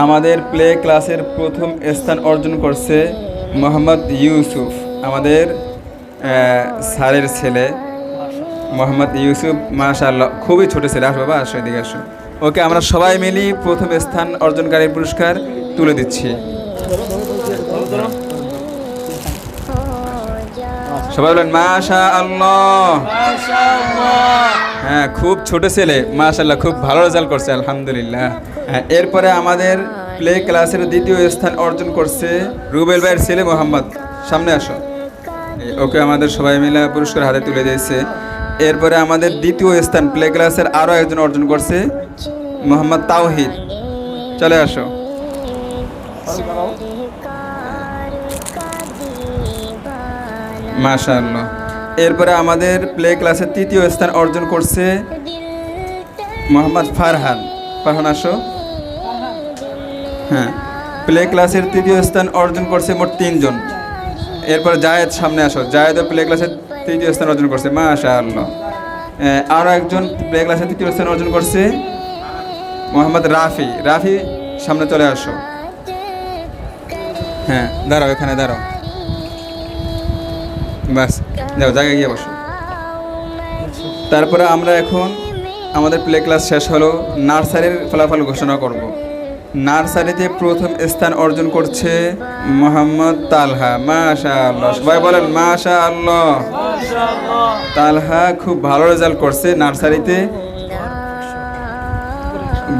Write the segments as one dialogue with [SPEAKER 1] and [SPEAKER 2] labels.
[SPEAKER 1] আমাদের প্লে ক্লাসের প্রথম স্থান অর্জন করছে মোহাম্মদ ইউসুফ, আমাদের স্যারের ছেলে মোহাম্মদ ইউসুফ মাশাল্লাহ খুবই ছোট ছেলে, আস বাবা, আসো এদিকে আসো। ওকে আমরা সবাই মিলি প্রথম স্থান অর্জনকারী পুরস্কার তুলে দিচ্ছি। সবাই বলেন মাশা আল্লাহ হ্যাঁ খুব ছোট ছেলে মাশাল্লাহ খুব ভালো রেজাল্ট করছে আলহামদুলিল্লাহ। হ্যাঁ, এরপরে আমাদের প্লে ক্লাসের দ্বিতীয় স্থান অর্জন করছে রুবেল ভাইয়ের ছেলে মোহাম্মদ। সামনে আসো। ওকে আমাদের সবাই মিলে পুরস্কার হাতে তুলে দিয়েছে। এরপরে আমাদের দ্বিতীয় স্থান প্লে ক্লাসের আরও একজন অর্জন করছে মোহাম্মদ তাওহিদ। চলে আসো। মাশাআল্লাহ। এরপরে আমাদের প্লে ক্লাসের তৃতীয় স্থান অর্জন করছে মোহাম্মদ ফারহান। ফারহান, আসো। হ্যাঁ প্লে ক্লাসের তৃতীয় স্থান অর্জন করছে মোট তিনজন। এরপর জায়েদ সামনে আসো। জায়েদও প্লে ক্লাসের তৃতীয় স্থান অর্জন করছে মাশা আল্লাহ আরও একজন প্লে ক্লাসের তৃতীয় স্থান অর্জন করছে মোহাম্মদ রাফি। রাফি, সামনে চলে আসো। হ্যাঁ দাঁড়াও, এখানে দাঁড়াও। বাস যাও, জায়গায় গিয়ে বসো। তারপরে আমরা এখন আমাদের প্লে ক্লাস শেষ হলো, নার্সারির ফলাফল ঘোষণা করব। নার্সারিতে প্রথম স্থান অর্জন করছে মোহাম্মদ তালহা। মাশা আল্লাহ সবাই বলেন মাশা আল্লাহ তালহা খুব ভালো রেজাল্ট করছে নার্সারিতে।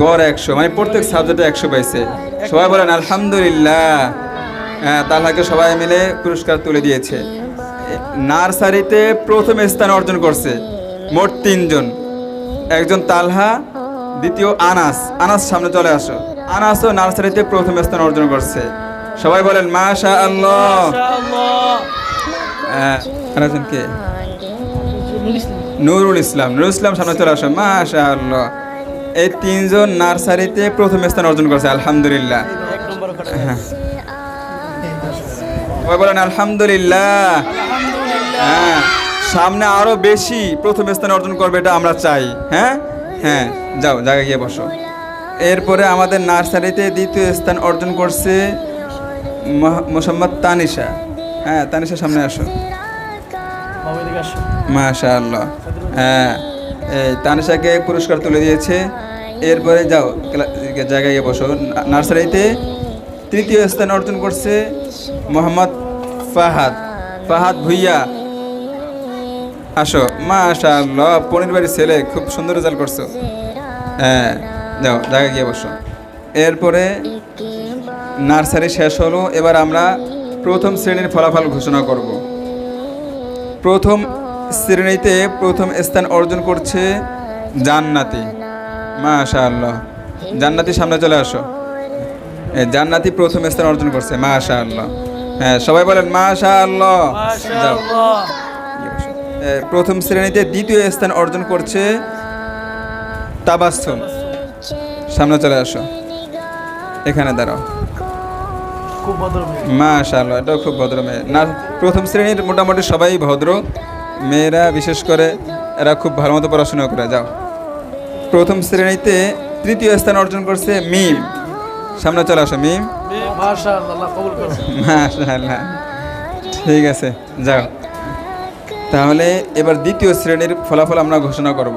[SPEAKER 1] গড় একশো মানে প্রত্যেক সাবজেক্টে একশো পাইছে। সবাই বলেন আলহামদুলিল্লাহ। হ্যাঁ তালহাকে সবাই মিলে পুরস্কার তুলে দিয়েছে। নার্সারিতে প্রথম স্থান অর্জন করছে। মোট তিনজন। একজন তালহা দ্বিতীয় আনাস। আনাস সামনে চলে আসো। আনাসও নার্সারিতে প্রথম স্থান অর্জন করছে। সবাই বলেন মাশা আল্লাহ হ্যাঁ, কে? নুরুল ইসলাম। নুরুল ইসলাম। সামনে চলে আসো। মাশা আল্লাহ এই তিনজন নার্সারিতে প্রথম স্থান অর্জন করছে আলহামদুলিল্লাহ। হ্যাঁ। সবাই বলেন আলহামদুলিল্লাহ। হ্যাঁ সামনে আরও বেশি প্রথম স্থান অর্জন করবে এটা আমরা চাই। হ্যাঁ? হ্যাঁ যাও, জায়গায় গিয়ে বসো। এরপরে আমাদের নার্সারিতে দ্বিতীয় স্থান অর্জন করছে মোসাম্মদ তানিশা। হ্যাঁ তানিশা সামনে আসো। মাশা আল্লাহ হ্যাঁ তানিশাকে পুরস্কার তুলে দিয়েছে। এরপরে যাও জায়গায় গিয়ে বসো। নার্সারিতে তৃতীয় স্থান অর্জন করছে মোহাম্মদ ফাহাদ। ফাহাদ ভুইয়া আসো। মাশা আল্লাহ পনির বাড়ির ছেলে, খুব সুন্দর রেজাল্ট করছ। হ্যাঁ যাও জায়গায় গিয়ে বসো। এরপরে নার্সারি শেষ হলো, এবার আমরা প্রথম শ্রেণির ফলাফল ঘোষণা করব। প্রথম শ্রেণীতে প্রথম স্থান অর্জন করছে জান্নাতি। মাশা আল্লাহ জান্নাতি সামনে চলে আসো। জান্নাতি প্রথম স্থান অর্জন করছে মাশা আল্লাহ হ্যাঁ সবাই বলেন মাশা আল্লাহ যাও প্রথম শ্রেণীতে দ্বিতীয় স্থান অর্জন করছে তাবাসুম সামনে চলে আসো। এখানে দাঁড়াও।
[SPEAKER 2] খুব ভদ্র
[SPEAKER 1] মাশাআল্লাহ এটাও খুব ভদ্র মেয়ে। না প্রথম শ্রেণির মোটামুটি সবাই ভদ্র। মেয়েরা বিশেষ করে এরা খুব ভালো মতো পড়াশোনা করে। যাও। প্রথম শ্রেণীতে তৃতীয় স্থান অর্জন করছে মিম। সামনে চলে আসো মিম। মাশাআল্লাহ। ঠিক আছে যাও। তাহলে এবার দ্বিতীয় শ্রেণির ফলাফল আমরা ঘোষণা করব।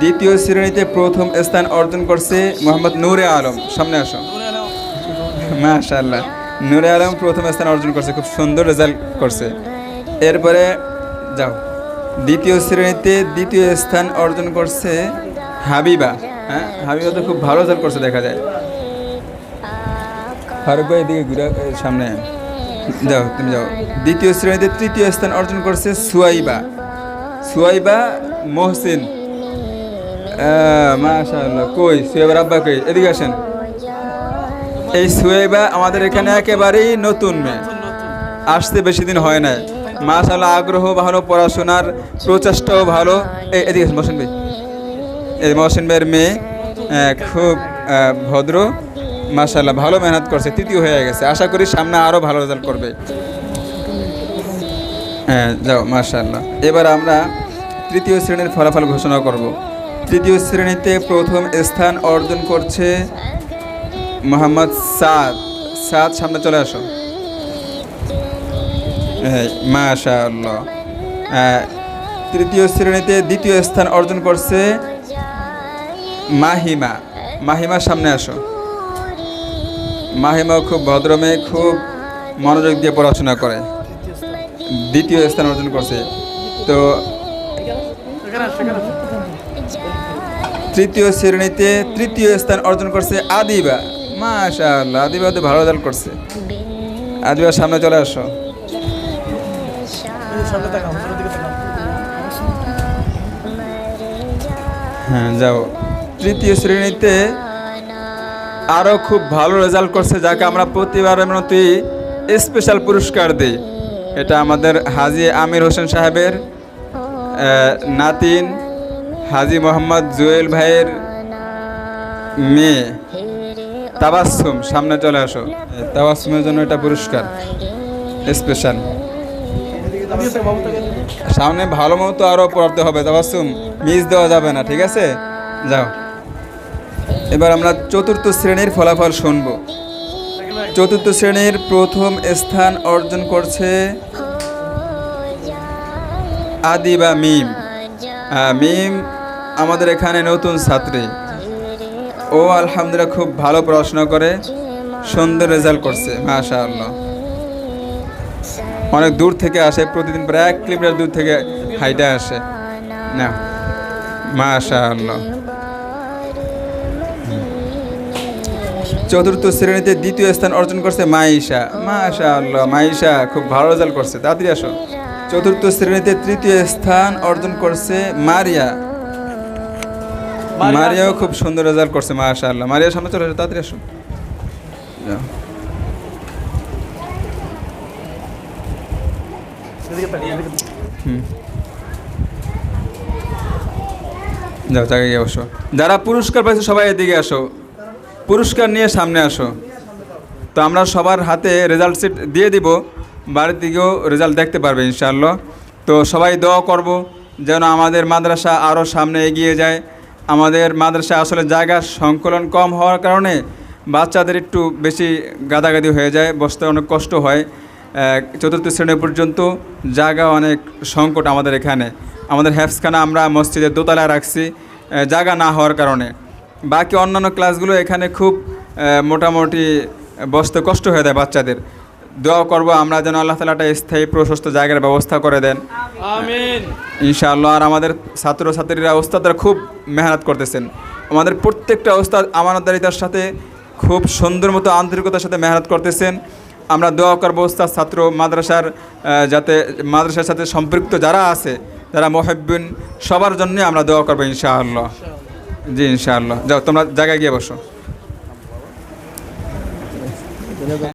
[SPEAKER 1] দ্বিতীয় শ্রেণীতে প্রথম স্থান অর্জন করছে মোহাম্মদ নূরে আলম। সামনে আসো। মাশাআল্লাহ। নূরে আলম প্রথম স্থান অর্জন করছে, খুব সুন্দর রেজাল্ট করছে। এরপরে যাও। দ্বিতীয় শ্রেণীতে দ্বিতীয় স্থান অর্জন করছে হাবিবা। হ্যাঁ হাবিবা তো খুব ভালো রেজাল্ট করছে, দেখা যায়। ফারুক ভাই এদিকে ঘুরে সামনে। যাও, তুমি যাও। দ্বিতীয় শ্রেণীতে তৃতীয় স্থান অর্জন করছে সুয়াইবা। সুয়াইবা মহসিন। মাশাআল্লাহ। কই? সুয়াইবার আব্বা কই? এদিকে আসেন। এই সুয়াইবা আমাদের এখানে একেবারেই নতুন মেয়ে। আসতে বেশি দিন হয় নাই। মাশাআল্লাহ, আগ্রহ ভালো, পড়াশোনার প্রচেষ্টাও ভালো। এই, এদিকে মহসিন ভাই। এই মহসিন ভাইয়ের মেয়ে খুব ভদ্র। মাশাআল্লাহ, ভালো মেহনত করছে, তৃতীয় হয়ে গেছে। আশা করি সামনে আরও ভালো রেজাল্ট করবে। হ্যাঁ যাও, মাশাআল্লাহ। এবার আমরা তৃতীয় শ্রেণির ফলাফল ঘোষণা করব। তৃতীয় শ্রেণীতে প্রথম স্থান অর্জন করছে মোহাম্মদ সাদ। সাদ, সামনে চলে আসো। এই মাশা আল্লাহ তৃতীয় শ্রেণীতে দ্বিতীয় স্থান অর্জন করছে মাহিমা। মাহিমার সামনে আসো। মাহিমাও খুব ভদ্র মেয়ে, খুব মনোযোগ দিয়ে পড়াশোনা করে দ্বিতীয় স্থান অর্জন করছে তো। তৃতীয় শ্রেণীতে তৃতীয় স্থান অর্জন করছে আদিবা মাশা আল্লাহ আদিবা তো ভালো রেজাল্ট করছে আদিবার সামনে চলে আসো। হ্যাঁ যাও তৃতীয় শ্রেণীতে আরও খুব ভালো রেজাল্ট করছে, যাকে আমরা প্রতিবারের মতোই স্পেশাল পুরস্কার দিই। এটা আমাদের হাজি আমির হোসেন সাহেবের নাতিন হাজি মোহাম্মদ জুয়েল ভাইয়ের মেয়ে। তাবাসুম সামনে চলে আসো। তাবাসুমের জন্য এটা পুরস্কার স্পেশাল। সামনে ভালো মতো আরও পড়তে হবে তাবাসুম মিস দেওয়া যাবে না, ঠিক আছে? যাও। এবার আমরা চতুর্থ শ্রেণির ফলাফল শুনব। চতুর্থ শ্রেণির প্রথম স্থান অর্জন করছে আদি বা মিম মিম আমাদের এখানে নতুন ছাত্রী। ও আলহামদুলিল্লাহ খুব ভালো পড়াশোনা করে, সুন্দর রেজাল্ট করছে মাশা আল্লাহ অনেক দূর থেকে আসে, প্রতিদিন প্রায় এক কিলোমিটার দূর থেকে হাইটে আসে। না মাশা আল্লাহ চতুর্থ শ্রেণীতে দ্বিতীয় স্থান অর্জন করছে মাইশা মাশা আল্লাহ মাইশা খুব ভালো রেজাল্ট করছে। তাড়াতাড়ি আসো। চতুর্থ শ্রেণীতে তৃতীয় স্থান অর্জন করছে মারিয়া।
[SPEAKER 2] মারিয়া?
[SPEAKER 1] মারিয়াও খুব সুন্দর রেজাল্ট করছে মাশা আল্লাহ মারিয়া সামনে চলে আসো তাড়াতাড়ি আসো। যাও। জায়গায় গিয়ে বসো। যারা পুরস্কার পাইছে সবাই এদিকে আসো। পুরস্কার নিয়ে সামনে আসো। তো আমরা সবার হাতে রেজাল্ট শিট দিয়ে দিব। বাড়ির দিকেও রেজাল্ট দেখতে পারবে ইনশাআল্লাহ। তো সবাই দোয়া করব যেন আমাদের মাদ্রাসা আরও সামনে এগিয়ে যায়। আমাদের মাদ্রাসা আসলে জায়গা সংকলন কম হওয়ার কারণে বাচ্চাদের একটু বেশি গাদাগাদি হয়ে যায়, বসতে অনেক কষ্ট হয়। চতুর্থ শ্রেণি পর্যন্ত জায়গা অনেক সংকট আমাদের এখানে। আমাদের হ্যাফসখানা আমরা মসজিদের দোতলায় রাখছি। জায়গা না হওয়ার কারণে। বাকি অন্যান্য ক্লাসগুলো এখানে খুব মোটামুটি বসতে কষ্ট হয়ে যায় বাচ্চাদের। দোয়া করব আমরা যেন আল্লাহ তালা একটা স্থায়ী প্রশস্ত জায়গার ব্যবস্থা করে দেন। ইনশাআল্লাহ আর আমাদের ছাত্রছাত্রীরা ওস্তাদরা খুব মেহনত করতেছেন। আমাদের প্রত্যেকটা ওস্তাদ আমানতদারিতার সাথে খুব সুন্দর মতো আন্তরিকতার সাথে মেহনত করতেছেন। আমরা দোয়া করব ওস্তাদ ছাত্র মাদ্রাসার যাতে মাদ্রাসার সাথে সম্পৃক্ত যারা আছে যারা মহেব্বিন সবার জন্য আমরা দোয়া করব ইনশাআল্লাহ। জি ইনশাআল্লাহ। যাও তোমরা জায়গায় গিয়ে বসো।